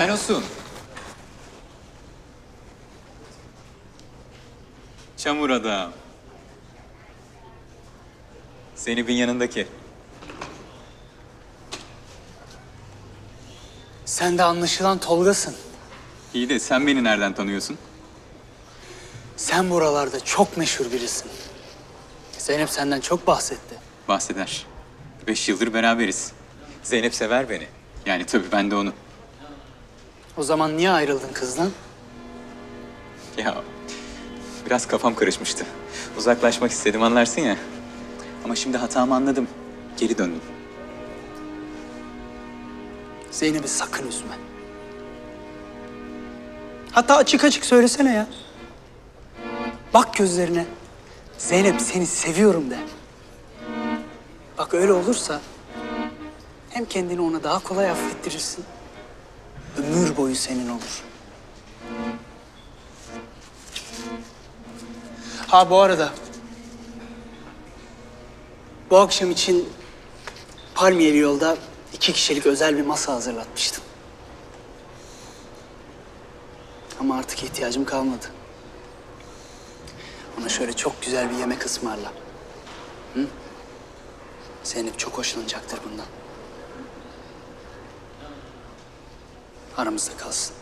Sen olsun. Çamur adam. Zeynep'in yanındaki. Sen de anlaşılan Tolga'sın. İyi de sen beni nereden tanıyorsun? Sen buralarda çok meşhur birisin. Zeynep senden çok bahsetti. Bahseder. Beş yıldır beraberiz. Zeynep sever beni. Yani tabii ben de onu. O zaman niye ayrıldın kızdan? Ya biraz kafam karışmıştı. Uzaklaşmak istedim anlarsın ya. Ama şimdi hatamı anladım. Geri döndüm. Zeynep'i sakın üzme. Hatta açık açık söylesene ya. Bak gözlerine. Zeynep seni seviyorum de. Bak öyle olursa hem kendini ona daha kolay affettirirsin. Ömür boyu senin olur. Ha bu arada bu akşam için Palmiyeli yolda iki kişilik özel bir masa hazırlatmıştım. Ama artık ihtiyacım kalmadı. Ona şöyle çok güzel bir yemek ısmarla. Hı? Zeynep çok hoşlanacaktır bundan. Aramızda kalsın.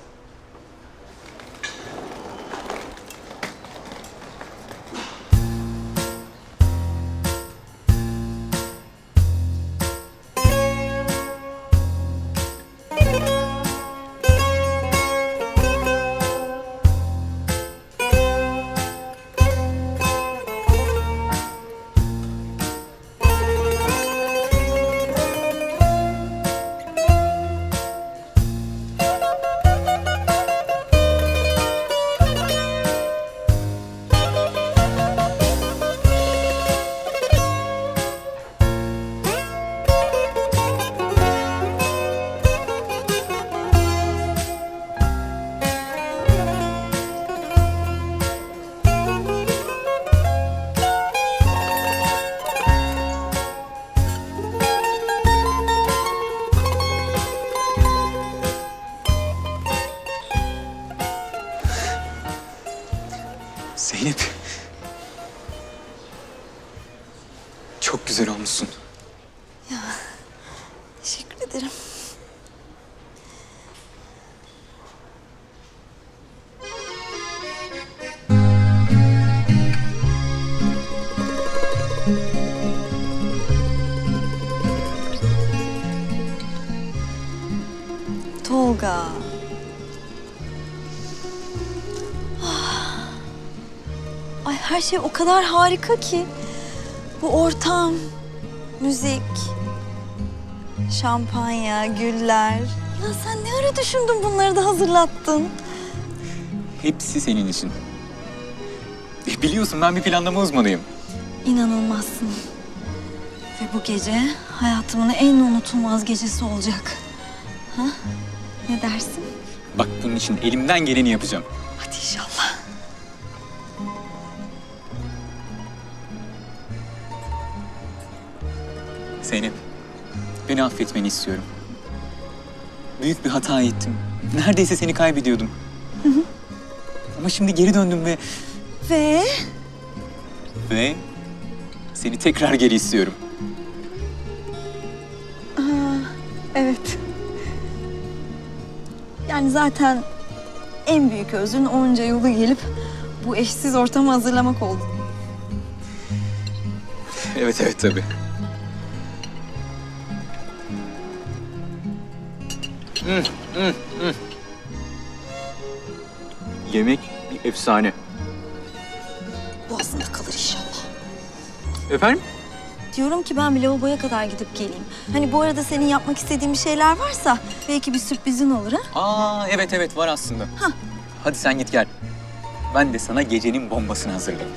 Ederim. Tolga. Ah. Ay her şey o kadar harika ki. Bu ortam, müzik, Şampanya, güller. Ya sen ne ara düşündün bunları da hazırlattın? Hepsi senin için. E, Biliyorsun ben bir planlama uzmanıyım. İnanılmazsın. Ve bu gece hayatımın en unutulmaz gecesi olacak. Ha? Ne dersin? Bak bunun için elimden geleni yapacağım. Hadi inşallah. Zeynep, beni affetmeni istiyorum. Büyük bir hata ettim. Neredeyse seni kaybediyordum. Ama şimdi geri döndüm ve Ve ve seni tekrar geri istiyorum. evet. Yani zaten en büyük özrün onca yolu gelip bu eşsiz ortamı hazırlamak oldu. Evet evet tabii. Yemek bir efsane. Boğazında kalır inşallah. Efendim? Diyorum ki ben bir lavaboya kadar gidip geleyim. Hani bu arada senin yapmak istediğin bir şeyler varsa belki bir sürprizin olur ha? Aa evet evet var aslında. Hadi sen git gel. Ben de sana gecenin bombasını hazırlayayım.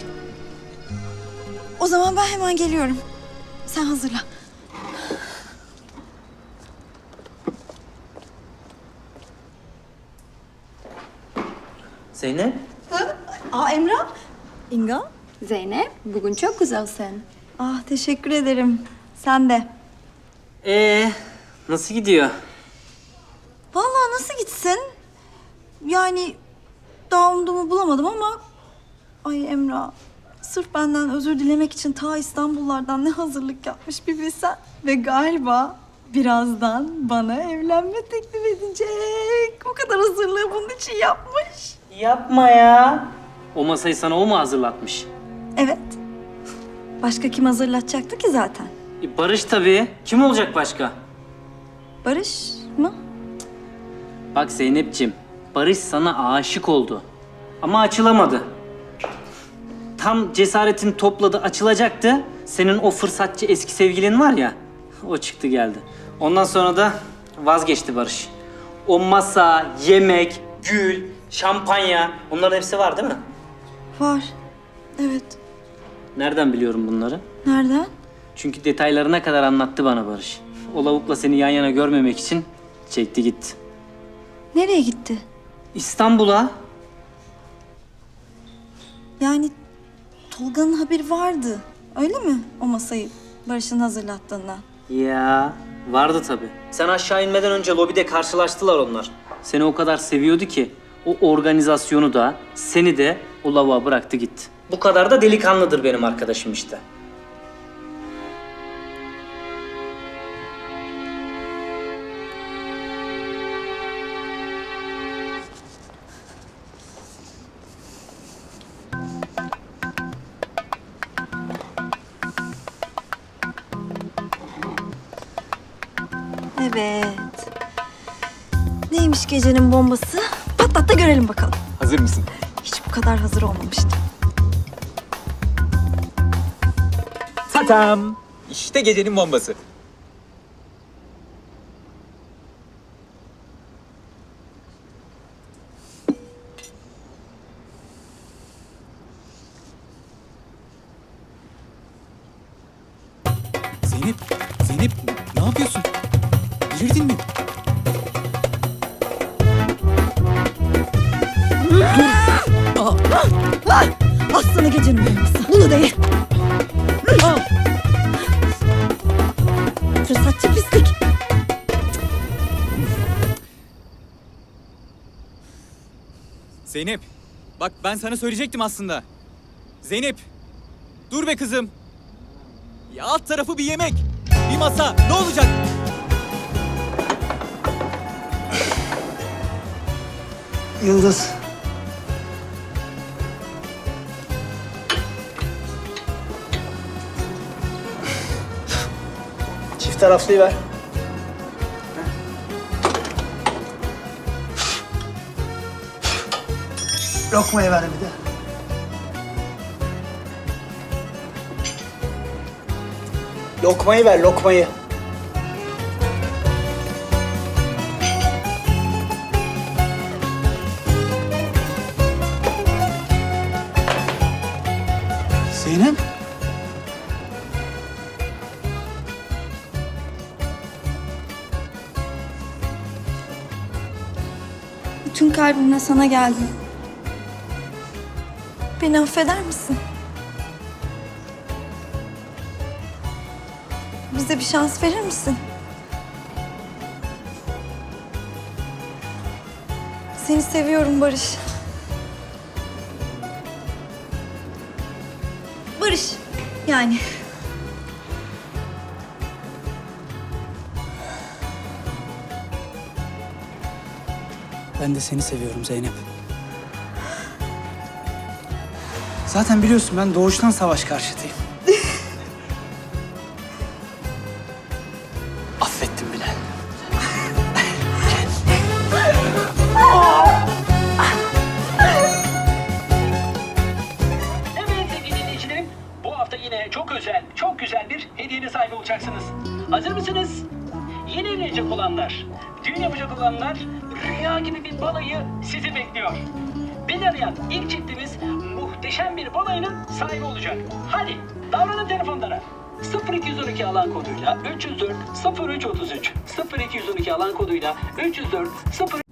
O zaman ben hemen geliyorum. Sen hazırla. Zeynep, Aa Emrah. İnga. Zeynep, bugün çok güzelsin. Ah teşekkür ederim. Sen de. ee nasıl gidiyor? Vallahi nasıl gitsin? Yani daha bulamadım ama... Ay Emrah, sırf benden özür dilemek için ta İstanbullardan ne hazırlık yapmış bir bilsen. Ve galiba birazdan bana evlenme teklif edecek. Bu kadar hazırlığı bunun için yapmış. Yapma ya. O masayı sana o mu hazırlatmış? Evet. Başka kim hazırlatacaktı ki zaten? E, Barış tabii. Kim olacak başka? Barış mı? Bak Zeynep'ciğim, Barış sana aşık oldu. Ama açılamadı. Tam cesaretini topladı, açılacaktı. Senin o fırsatçı eski sevgilin var ya, o çıktı geldi. Ondan sonra da vazgeçti Barış. O masa, yemek, gül, şampanya, onların hepsi var değil mi? Var. Evet. Nereden biliyorum bunları? Nereden? Çünkü detaylarına kadar anlattı bana Barış. O lavukla seni yan yana görmemek için çekti gitti. Nereye gitti? İstanbul'a Yani Tolga'nın haberi vardı. Öyle mi? O masayı Barış'ın hazırlattığından. Ya vardı tabii. Sen aşağı inmeden önce lobide karşılaştılar onlar. Seni o kadar seviyordu ki o organizasyonu da seni de o lavuğa bıraktı gitti. Bu kadar da delikanlıdır benim arkadaşım işte. Evet. Neymiş gecenin bombası? Patlat da görelim bakalım. Hazır mısın? Hiç bu kadar hazır olmamıştım. Tatam! İşte gecenin bombası. Zeynep, Zeynep ne yapıyorsun? Delirdin mi? Aslanı gecenin bombası. Bunu da ye. Fırsatçı pislik. Zeynep, bak ben sana söyleyecektim aslında. Zeynep, dur be kızım. Ya alt tarafı bir yemek, bir masa, ne olacak? Yıldız. Taraflıyı ver. Lokmayı ver bir de. Lokmayı ver, lokmayı. Zeynep. Bütün kalbimle sana geldim. Beni affeder misin? Bize bir şans verir misin? Seni seviyorum Barış. Barış yani. Ben de seni seviyorum Zeynep. Zaten biliyorsun ben doğuştan savaş karşıtıyım. Affettim bile. Evet sevgili dinleyicilerim, bu hafta yine çok özel, çok güzel bir hediyenin sahibi olacaksınız. Hazır mısınız? Yeni evlenecek olanlar, düğün yapacak olanlar, rüya gibi bir balayı sizi bekliyor. Beni arayan ilk çiftimiz muhteşem bir balayının sahibi olacak. Hadi davranın telefonlara. 0212 alan koduyla 304 0333 0212 alan koduyla 304 0